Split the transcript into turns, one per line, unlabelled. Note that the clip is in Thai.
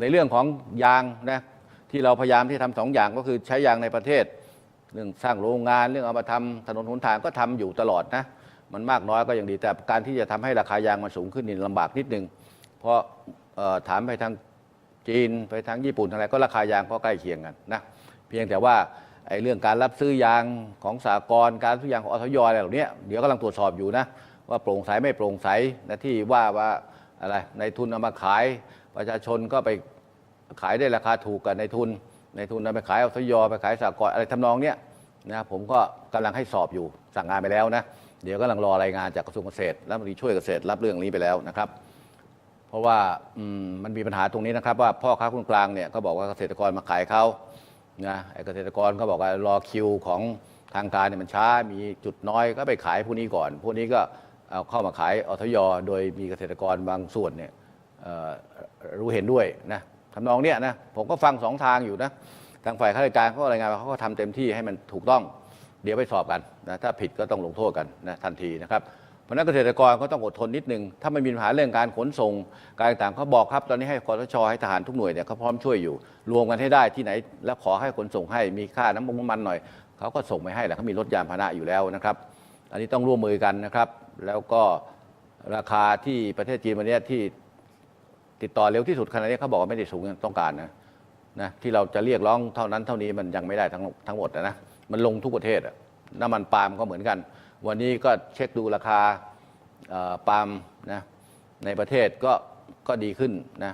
ในเรื่องของยางนะที่เราพยายามที่ทำสองอย่างก็คือใช้ยางในประเทศ เรื่องสร้างโรงงานเรื่องเอามาทำถนนหนทางก็ทำอยู่ตลอดนะมันมากน้อยก็ยังดีแต่การที่จะทำให้ราคายางมันสูงขึ้นนี่ลำบากนิดนึง เพราะเอ่อถามไปทางจีนไปทางญี่ปุ่นทางอะไรก็ราคายางก็ใกล้เคียงกันนะเพียงแต่ว่าไอ้เรื่องการรับซื้อยางของสากลการซื้อยางของอทยอะไรเหล่านี้เดี๋ยวกำลังตรวจสอบอยู่นะว่าโปร่งใสไม่โปร่งใสนะที่ว่าว่า อะไรในทุนเอามาขายประชาชนก็ไปขายได้ราคาถูกกับในทุน ในทุนเอาไปขายเอาทยอไปขายสากลอะไรทำนองเนี้ยนะผมก็กำลังให้สอบอยู่สั่งงานไปแล้วนะเดี๋ยวกำลังรอรายงานจากกระทรวงเกษตรและมนตรีช่วยเกษตรรับเรื่องนี้ไปแล้วนะครับ เพราะว่ามมันมีปัญหาตรงนี้นะครับ ว่าพ่อค้าคนกลางเนี่ยเขาบอกว่าเกษตรกรมาขายเขานะไอ้เกษตรกรเขาบอกว่ารอคิวของทางการเนี่ยมันช้ามีจุดน้อยก็ไปขายผู้นี้ก่อนผู้นี้ก็ เอาเข้ามาขายอทยโดยมีเกษตรกรบางส่วนเนี่ยรู้เห็นด้วยนะทำนองเนี้ยนะผมก็ฟังสองทางอยู่นะทางฝ่ายข้าราชการเขาก็รายงานว่าเขาก็ทำเต็มที่ให้มันถูกต้อง เดี๋ยวไปสอบกันนะถ้าผิดก็ต้องลงโทษกันนะทันทีนะครับเพราะนั้นเกษตรกรก็ต้องอดทนนิดนึง ถ้าไม่มีปัญหาเรื่องการขนส่งการต่างเขาบอกครับ ตอนนี้ให้คอสชให้ทหารทุกหน่วยเนี่ยเขาพร้อมช่วยอยู่ รวมกันให้ได้ที่ไหน แล้วขอให้ขนส่งให้มีค่าน้ำมันน้ำมันหน่อยเขาก็ส่งไปให้แหละเขามีรถยานพาหนะอยู่แล้วนะครับ อันนี้ต้องร่วมมือกันนะครับ แล้วก็ราคาที่ประเทศจีนวันนี้ที่ติดต่อเร็วที่สุดขณะนี้เขาบอกว่าไม่ได้สูงอย่างต้องการนะนะที่เราจะเรียกร้องเท่านั้นเท่านี้มันยังไม่ได้ทั้งทั้งหมดนะนะมันลงทุกประเทศอะน้ำมันปาล์มก็เหมือนกัน วันนี้ก็เช็คดูราคาปาล์มนะในประเทศก็ก็ดีขึ้นนะ